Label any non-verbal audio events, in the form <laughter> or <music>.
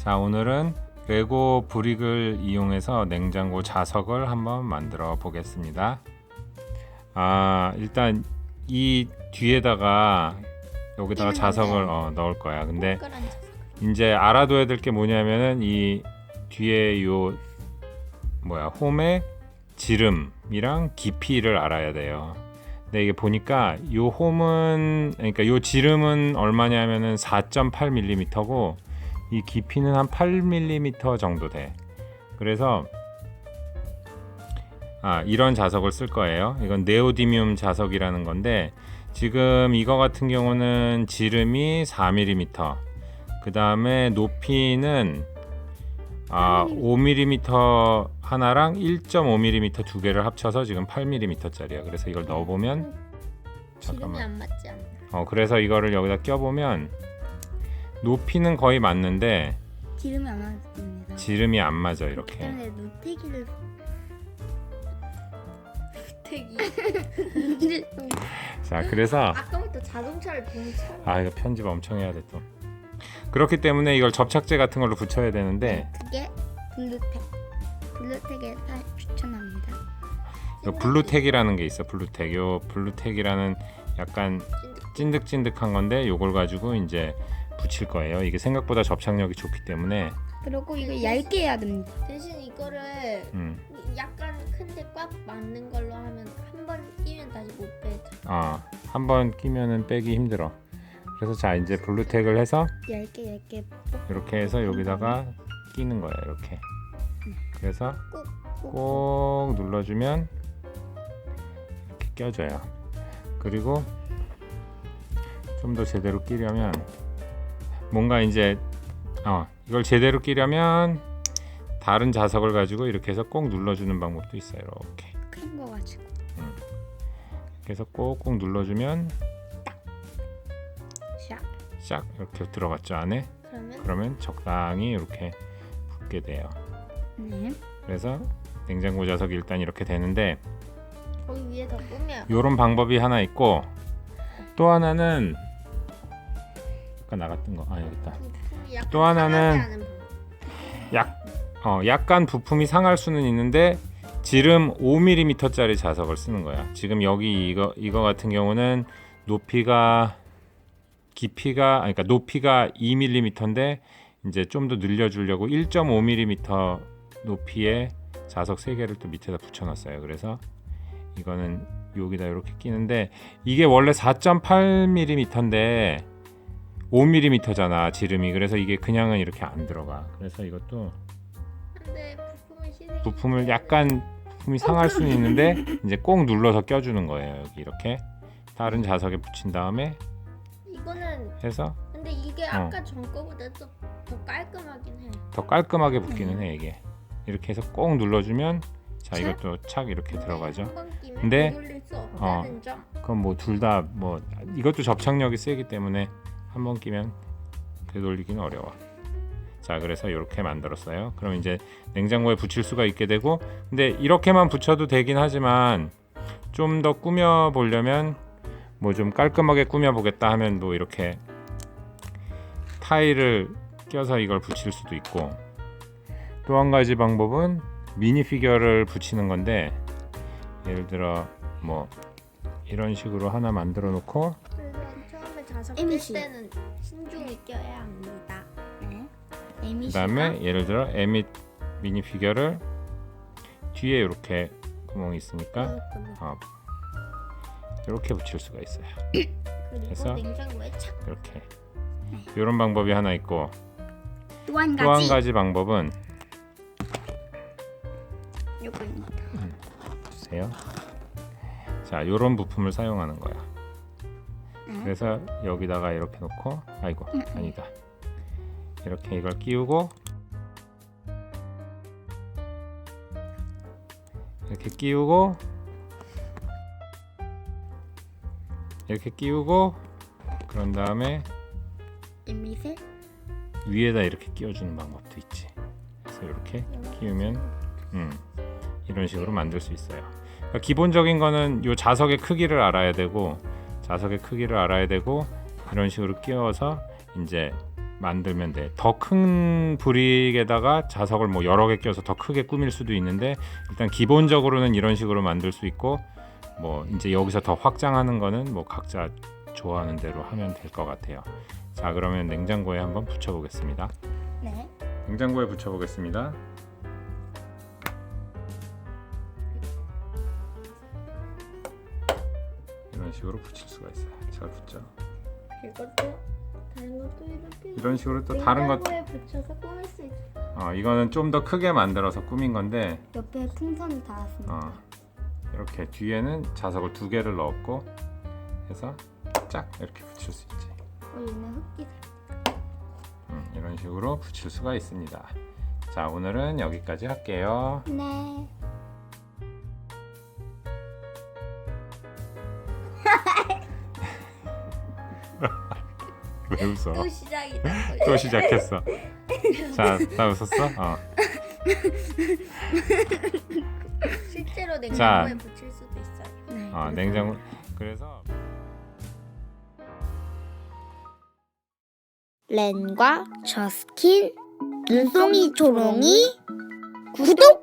자 오늘은 레고 브릭을 이용해서 냉장고 자석을 한번 만들어 보겠습니다. 아 일단 이 뒤에다가 여기다가. 자석을 어, 넣을 거야. 근데. 이제 알아둬야 될 게 뭐냐면은 이 뒤에 요 뭐야 홈의 지름이랑 깊이를 알아야 돼요. 근데 이게 보니까 요 홈은 그러니까 요 지름은 얼마냐면은 4.8mm고 이 깊이는 한 8mm 정도 돼. 그래서 아 이런 자석을 쓸 거예요. 이건 네오디뮴 자석이라는 건데 지금 이거 같은 경우는 지름이 4mm, 그 다음에 높이는 아 5mm 하나랑 1.5mm 두 개를 합쳐서 지금 8mm짜리야. 그래서 이걸 넣어보면 잠깐만. 어 그래서 이거를 여기다 껴보면 높이는 거의 맞는데 지름이 안 맞습니다. 지름이 안 맞아 이렇게. 때문에 노태기를 되기. 자 그래서 아까부터 자동차를 보는 차. 아 이거 편집 엄청 해야 돼 또. 그렇기 때문에 이걸 접착제 같은 걸로 붙여야 되는데 그게 블루텍. 블루텍에 사- 추천합니다. 요 블루텍이라는 게 있어 블루텍. 요 블루텍이라는 약간 찐득. 찐득찐득한 건데 요걸 가지고 이제 붙일 거예요. 이게 생각보다 접착력이 좋기 때문에 그리고 이거 얇게 해야 됩니다. 대신 이거를 음, 약간 큰데 꽉 맞는 걸로 하면 한 번 끼면 다시 못 빼죠. 아, 한 번 끼면은 빼기 힘들어. 그래서 자 이제 블루텍을 해서 얇게 얇게 이렇게 해서 여기다가 끼는 거야 이렇게. 그래서 꾹. 꼭 눌러주면 이렇게 껴져요. 그리고 좀 더 제대로 끼려면 뭔가 이제 어 이걸 제대로 끼려면 다른 자석을 가지고 이렇게 해서 꼭 눌러주는 방법도 있어요. 이렇게. 큰 거 가지고. 그래서 꼭꼭 눌러주면 샥. 싹 이렇게 들어갔죠 안에. 그러면 그러면 적당히 이렇게 붙게 돼요. 네. 그래서 냉장고 자석이 일단 이렇게 되는데 거기 위에 더 꾸며. 요런 방법이 하나 있고 또 하나는 아까 나갔던 거 아 여기 있다. 약간 또 하나는. 약 어, 약간 부품이 상할 수는 있는데 지름 5mm짜리 자석을 쓰는 거야. 지금 여기 이거 이거 같은 경우는 높이가 깊이가 아니, 그러니까 높이가 2mm인데 이제 좀 더 늘려주려고 1.5mm 높이의 자석 3개를 또 밑에다 붙여놨어요. 그래서 이거는 여기다 이렇게 끼는데 이게 원래 4.8mm인데 5mm잖아 지름이 그래서 이게 그냥은 이렇게 안 들어가 그래서 이것도 근데 부품을. 부품을 약간 부품이 상할 수는 있는데 이제 꼭 눌러서 껴주는 거예요 여기 이렇게 다른 자석에 붙인 다음에 이거는 해서 근데 이게 어. 아까 전 거보다 또더 깔끔하긴 해. 더 깔끔하게 붙기는 해 이게 이렇게 해서 꼭 눌러주면 자 자. 이것도 착 이렇게 들어가죠 한번 끼면 근데- 되돌릴 수 없다는 점. 그건 뭐둘 다 뭐 이것도 접착력이 세기 때문에 한 번 끼면 되돌리기는 어려워. 자, 그래서 이렇게 만들었어요. 그럼 이제 냉장고에 붙일 수가 있게 되고, 근데 이렇게만 붙여도 되긴 하지만 좀 더 꾸며 보려면 뭐 좀 깔끔하게 꾸며 보겠다 하면 뭐 이렇게 타일을 껴서 이걸 붙일 수도 있고, 또 한 가지 방법은 미니 피규어를 붙이는 건데, 예를 들어 뭐 이런 식으로 하나 만들어 놓고 에 자석 낄 MC. 때는 신중히 껴야 합니다. 네. 에미 그다음에 예를 들어 에밋 미니 피규어를 뒤에 이렇게 구멍이 있으니까 어, 이렇게 붙일 수가 있어요. 그래서- 냉장고에 착. 이렇게 이런 방법이 하나 있고 또한 또 한 가지 가지 방법은 요거입니다. 주세요. 자, 이런 부품을 사용하는 거야. 네. 그래서 여기다가 이렇게 놓고 아이고 아니다. 이렇게 이걸 끼우고 이렇게 끼우고 이렇게 끼우고 그런 다음에 에미세 위에다 이렇게 끼워주는 방법도 있지. 그래서 이렇게 끼우면 음, 이런 식으로 만들 수 있어요. 그러니까 기본적인 거는 요 자석의 크기를 알아야 되고 자석의 크기를 알아야 되고 이런 식으로 끼워서 이제 만들면 돼. 더 큰 브릭에다가 자석을 뭐 여러 개 껴서 더 크게 꾸밀 수도 있는데 일단 기본적으로는 이런 식으로 만들 수 있고 뭐 이제 여기서 더 확장하는 거는 뭐 각자 좋아하는 대로 하면 될 것 같아요. 자 그러면 냉장고에 한번 붙여보겠습니다. 네. 냉장고에 붙여보겠습니다. 이런 식으로 붙일 수가 있어요. 잘 붙죠. 이것도 다른 것도 이렇게 이런 식으로 또 다른 것, 냉장고에 붙여서 꾸밀 수 있어. 어, 이거는 좀 더 크게 만들어서 꾸민 건데 옆에 풍선을 달았습니다. 어, 이렇게 뒤에는 자석을 두 개를 넣었고 해서 짝 이렇게 붙일 수 있지. 어, 얘는 흑기색. 음, 이런 식으로 붙일 수가 있습니다. 자 오늘은 여기까지 할게요. 네. 웃어? 또 시작이다. 또 <laughs> 시작했어. 자, 다 웃었어? 어. 실제로 냉장고에 자. 붙일 수도 있어요. 네. 어, 냉장고. 그래서 렌과 저스킨 눈송이 조롱이 구독